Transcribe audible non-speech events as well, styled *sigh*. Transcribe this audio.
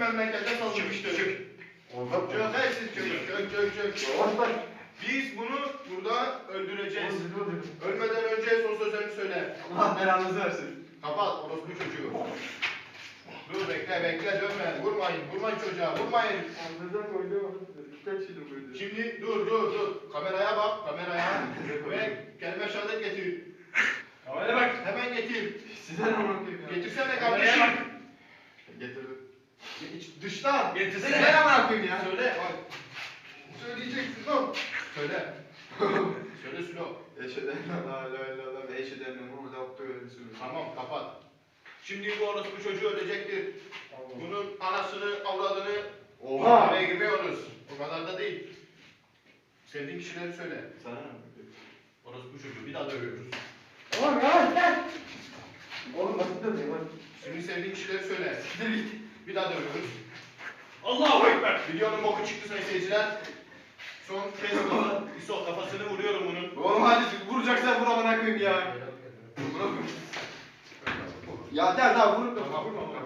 Bizim memlekette saldırmıştır. Çok haysiz çök çök çök çök. Yavaş bak. Biz bunu burada öldüreceğiz. Ölmeden önce son sözlerini söyle. Allah belanızı versin. Kapat orospu çocuğu. Dur bekle bekle dönme. Vurmayın vurmayın çocuğa vurmayın. Neden koydu? Şimdi dur dur dur. Kameraya bak kameraya. Ve kelime şehadet getir. Havaya bak. Hemen getir. Size ne bakayım ya? Getirsene Kameraya dıştan. Getirsene. Ne amına koyayım ya? Söyle bak. Söyleyeceksin lan. Söyle. *laughs* Söyle Sülo. Eşheden *laughs* la la la la ve eşheden Muhammed Abdülhamid Tamam kapat. Şimdi bu orospu çocuğu ölecektir. Bunun anasını, avradını Oha. oraya girmiyoruz. O kadar da değil. Sevdiğin kişileri söyle. Sana ne? Orospu çocuğu bir daha dövüyoruz. Oğlum ya gel. Oğlum nasıl dönüyor lan? Şimdi sevdiğin kişileri söyle. Bir daha dövüyoruz. Allahu Ekber. Videonun boku çıktı sayın seyirciler. Son kez kafa, İso kafasını vuruyorum bunun. Oğlum hadi vuracaksan vur amına koyayım ya. Vur Ya der daha vur. Tamam. Vurma.